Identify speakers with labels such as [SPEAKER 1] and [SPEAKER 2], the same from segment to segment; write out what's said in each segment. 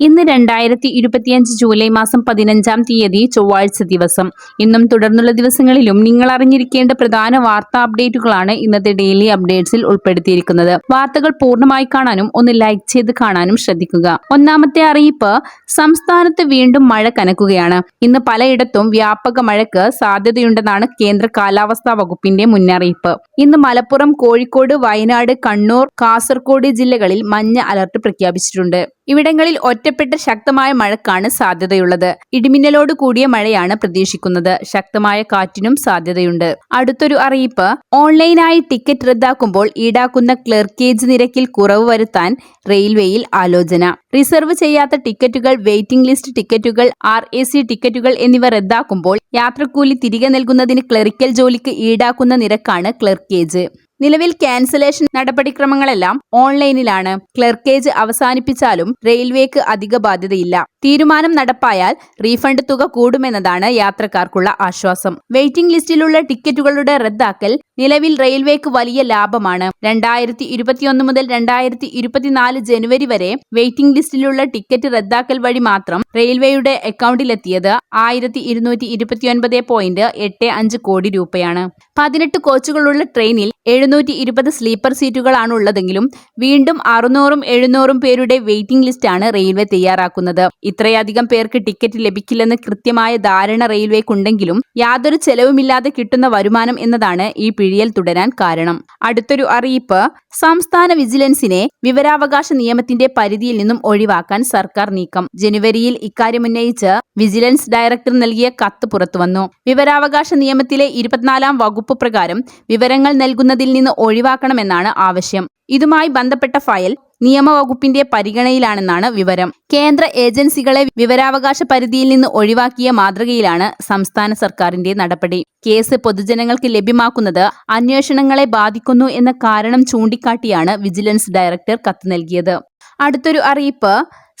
[SPEAKER 1] ഇന്ന് രണ്ടായിരത്തി ഇരുപത്തിയഞ്ച് ജൂലൈ മാസം പതിനഞ്ചാം തീയതി ചൊവ്വാഴ്ച ദിവസം. ഇന്നും തുടർന്നുള്ള ദിവസങ്ങളിലും നിങ്ങൾ അറിഞ്ഞിരിക്കേണ്ട പ്രധാന വാർത്താ അപ്ഡേറ്റുകളാണ് ഇന്നത്തെ ഡെയിലി അപ്ഡേറ്റ്സിൽ ഉൾപ്പെടുത്തിയിരിക്കുന്നത്. വാർത്തകൾ പൂർണമായി കാണാനും ഒന്ന് ലൈക്ക് ചെയ്ത് കാണാനും ശ്രദ്ധിക്കുക. ഒന്നാമത്തെ അറിയിപ്പ് സംസ്ഥാനത്ത് വീണ്ടും മഴ കനക്കുകയാണ്. ഇന്ന് പലയിടത്തും വ്യാപക മഴയ്ക്ക് സാധ്യതയുണ്ടെന്നാണ് കേന്ദ്ര കാലാവസ്ഥാ വകുപ്പിന്റെ മുന്നറിയിപ്പ്. ഇന്ന് മലപ്പുറം കോഴിക്കോട് വയനാട് കണ്ണൂർ കാസർഗോഡ് ജില്ലകളിൽ മഞ്ഞ അലർട്ട് പ്രഖ്യാപിച്ചിട്ടുണ്ട്. ഇവിടങ്ങളിൽ ഒറ്റപ്പെട്ട ശക്തമായ മഴക്കാണ് സാധ്യതയുള്ളത്. ഇടിമിന്നലോട് കൂടിയ മഴയാണ് പ്രതീക്ഷിക്കുന്നത്. ശക്തമായ കാറ്റിനും സാധ്യതയുണ്ട്. അടുത്തൊരു അറിയിപ്പ്. ഓൺലൈനായി ടിക്കറ്റ് റദ്ദാക്കുമ്പോൾ ഈടാക്കുന്ന ക്ലർക്കേജ് നിരക്കിൽ കുറവ് വരുത്താൻ റെയിൽവേയിൽ ആലോചന. റിസർവ് ചെയ്യാത്ത ടിക്കറ്റുകൾ വെയിറ്റിംഗ് ലിസ്റ്റ് ടിക്കറ്റുകൾ ആർ എ സി ടിക്കറ്റുകൾ എന്നിവ റദ്ദാക്കുമ്പോൾ യാത്രക്കൂലി തിരികെ നൽകുന്നതിന് ക്ലറിക്കൽ ജോലിക്ക് ഈടാക്കുന്ന നിരക്കാണ് ക്ലർക്കേജ് നിലവിൽ ക്യാൻസലേഷൻ നടപടിക്രമങ്ങളെല്ലാം ഓൺലൈനിലാണ് ക്ലർക്കേജ് അവസാനിപ്പിച്ചാലും റെയിൽവേക്ക് അധിക ബാധ്യതയില്ല. തീരുമാനം നടപ്പായാൽ റീഫണ്ട് തുക കൂടുമെന്നതാണ് യാത്രക്കാർക്കുള്ള ആശ്വാസം. വെയിറ്റിംഗ് ലിസ്റ്റിലുള്ള ടിക്കറ്റുകളുടെ റദ്ദാക്കൽ നിലവിൽ റെയിൽവേക്ക് വലിയ ലാഭമാണ്. രണ്ടായിരത്തി ഇരുപത്തിയൊന്ന് മുതൽ രണ്ടായിരത്തി ഇരുപത്തിനാല് ജനുവരി വരെ വെയിറ്റിംഗ് ലിസ്റ്റിലുള്ള ടിക്കറ്റ് റദ്ദാക്കൽ വഴി മാത്രം റെയിൽവേയുടെ അക്കൗണ്ടിലെത്തിയത് ആയിരത്തി ഇരുന്നൂറ്റി ഇരുപത്തിയൊൻപത് പോയിന്റ് എട്ട് അഞ്ച് കോടി രൂപയാണ്. പതിനെട്ട് കോച്ചുകളുള്ള ട്രെയിനിൽ എഴുന്നൂറ്റി ഇരുപത് സ്ലീപ്പർ സീറ്റുകളാണ് ഉള്ളതെങ്കിലും വീണ്ടും അറുന്നൂറും എഴുന്നൂറും പേരുടെ വെയിറ്റിംഗ് ലിസ്റ്റാണ് റെയിൽവേ തയ്യാറാക്കുന്നത്. ഇത്രയധികം പേർക്ക് ടിക്കറ്റ് ലഭിക്കില്ലെന്ന് കൃത്യമായ ധാരണ റെയിൽവേക്കുണ്ടെങ്കിലും യാതൊരു ചെലവുമില്ലാതെ കിട്ടുന്ന വരുമാനം എന്നതാണ് ഈ പിഴിയൽ തുടരാൻ കാരണം. അടുത്തൊരു അറിയിപ്പ് സംസ്ഥാന വിജിലൻസിനെ വിവരാവകാശ നിയമത്തിന്റെ പരിധിയിൽ നിന്നും ഒഴിവാക്കാൻ സർക്കാർ നീക്കം. ജനുവരിയിൽ ഇക്കാര്യം ഉന്നയിച്ച് വിജിലൻസ് ഡയറക്ടർ നൽകിയ കത്ത് പുറത്തുവന്നു. വിവരാവകാശ നിയമത്തിലെ ഇരുപത്തിനാലാം വകുപ്പ് പ്രകാരം വിവരങ്ങൾ നൽകുന്നതിൽ നിന്ന് ഒഴിവാക്കണമെന്നാണ് ആവശ്യം. ഇതുമായി ബന്ധപ്പെട്ട ഫയൽ നിയമവകുപ്പിന്റെ പരിഗണനയിലാണെന്നാണ് വിവരം. കേന്ദ്ര ഏജൻസികളെ വിവരാവകാശ പരിധിയിൽ നിന്ന് ഒഴിവാക്കിയ മാതൃകയിലാണ് സംസ്ഥാന സർക്കാരിന്റെ നടപടി. കേസ് പൊതുജനങ്ങൾക്ക് ലഭ്യമാക്കുന്നത് അന്വേഷണങ്ങളെ ബാധിക്കുന്നു എന്ന കാരണം ചൂണ്ടിക്കാട്ടിയാണ് വിജിലൻസ് ഡയറക്ടർ കത്ത് നൽകിയത്. അടുത്തൊരു അറിയിപ്പ്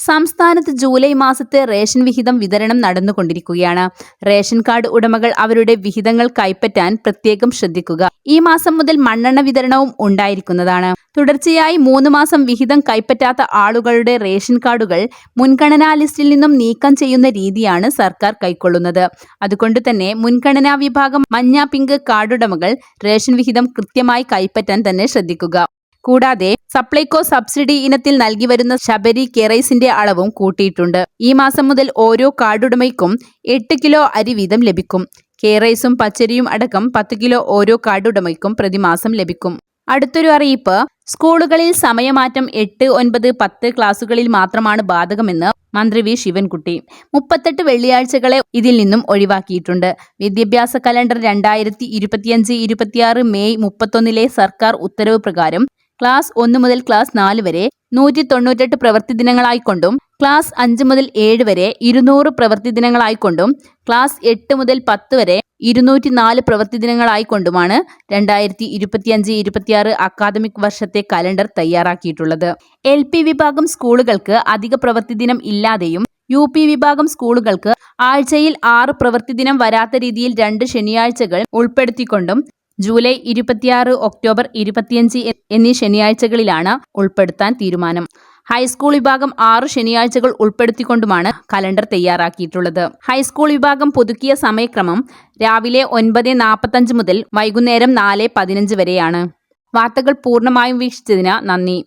[SPEAKER 1] സംസ്ഥാനത്ത് ജൂലൈ മാസത്തെ റേഷൻ വിഹിതം വിതരണം നടന്നുകൊണ്ടിരിക്കുകയാണ്. റേഷൻ കാർഡ് ഉടമകൾ അവരുടെ വിഹിതങ്ങൾ കൈപ്പറ്റാൻ പ്രത്യേകം ശ്രദ്ധിക്കുക. ഈ മാസം മുതൽ മണ്ണെണ്ണ വിതരണവും ഉണ്ടായിരിക്കുന്നതാണ്. തുടർച്ചയായി മൂന്ന് മാസം വിഹിതം കൈപ്പറ്റാത്ത ആളുകളുടെ റേഷൻ കാർഡുകൾ മുൻഗണനാ ലിസ്റ്റിൽ നിന്നും നീക്കം ചെയ്യുന്ന രീതിയാണ് സർക്കാർ കൈക്കൊള്ളുന്നത്. അതുകൊണ്ട് തന്നെ മുൻഗണനാ വിഭാഗം മഞ്ഞ പിങ്ക് കാർഡുടമകൾ റേഷൻ വിഹിതം കൃത്യമായി കൈപ്പറ്റാൻ തന്നെ ശ്രദ്ധിക്കുക. കൂടാതെ സപ്ലൈകോ സബ്സിഡി ഇനത്തിൽ നൽകി വരുന്ന ശബരി കെറൈസിന്റെ അളവും കൂട്ടിയിട്ടുണ്ട്. ഈ മാസം മുതൽ ഓരോ കാർഡുടമയ്ക്കും എട്ട് കിലോ അരി വീതം ലഭിക്കും. കേറൈസും പച്ചരിയും അടക്കം പത്ത് കിലോ ഓരോ കാർഡുടമയ്ക്കും പ്രതിമാസം ലഭിക്കും. അടുത്തൊരു അറിയിപ്പ് സ്കൂളുകളിൽ സമയമാറ്റം എട്ട് ഒൻപത് പത്ത് ക്ലാസുകളിൽ മാത്രമാണ് ബാധകമെന്ന് മന്ത്രി വി. ശിവൻകുട്ടി. മുപ്പത്തെട്ട് വെള്ളിയാഴ്ചകളെ ഇതിൽ നിന്നും ഒഴിവാക്കിയിട്ടുണ്ട്. വിദ്യാഭ്യാസ കലണ്ടർ രണ്ടായിരത്തി ഇരുപത്തിയഞ്ച് ഇരുപത്തിയാറ് മെയ് മുപ്പത്തൊന്നിലെ സർക്കാർ ഉത്തരവ് പ്രകാരം ക്ലാസ് ഒന്ന് മുതൽ ക്ലാസ് നാല് വരെ നൂറ്റി തൊണ്ണൂറ്റെട്ട് പ്രവൃത്തി ദിനങ്ങളായിക്കൊണ്ടും ക്ലാസ് അഞ്ച് മുതൽ ഏഴ് വരെ ഇരുന്നൂറ് പ്രവൃത്തി ദിനങ്ങളായിക്കൊണ്ടും ക്ലാസ് എട്ട് മുതൽ പത്ത് വരെ ഇരുന്നൂറ്റി നാല് പ്രവൃത്തി ദിനങ്ങളായിക്കൊണ്ടുമാണ് രണ്ടായിരത്തി ഇരുപത്തിയഞ്ച് ഇരുപത്തിയാറ് അക്കാദമിക് വർഷത്തെ കലണ്ടർ തയ്യാറാക്കിയിട്ടുള്ളത്. എൽ പി വിഭാഗം സ്കൂളുകൾക്ക് അധിക പ്രവൃത്തി ദിനം ഇല്ലാതെയും യു പി വിഭാഗം സ്കൂളുകൾക്ക് ആഴ്ചയിൽ ആറ് പ്രവൃത്തി ദിനം വരാത്ത രീതിയിൽ രണ്ട് ശനിയാഴ്ചകൾ ഉൾപ്പെടുത്തിക്കൊണ്ടും ജൂലൈ ഇരുപത്തിയാറ് ഒക്ടോബർ ഇരുപത്തിയഞ്ച് എന്നീ ശനിയാഴ്ചകളിലാണ് ഉൾപ്പെടുത്താൻ തീരുമാനം. ഹൈസ്കൂൾ വിഭാഗം ആറ് ശനിയാഴ്ചകൾ ഉൾപ്പെടുത്തിക്കൊണ്ടുമാണ് കലണ്ടർ തയ്യാറാക്കിയിട്ടുള്ളത്. ഹൈസ്കൂൾ വിഭാഗം പുതുക്കിയ സമയക്രമം രാവിലെ ഒൻപത് നാൽപ്പത്തഞ്ച് മുതൽ വൈകുന്നേരം നാല് പതിനഞ്ച് വരെയാണ്. വാർത്തകൾ പൂർണമായും വീക്ഷിച്ചതിന് നന്ദി.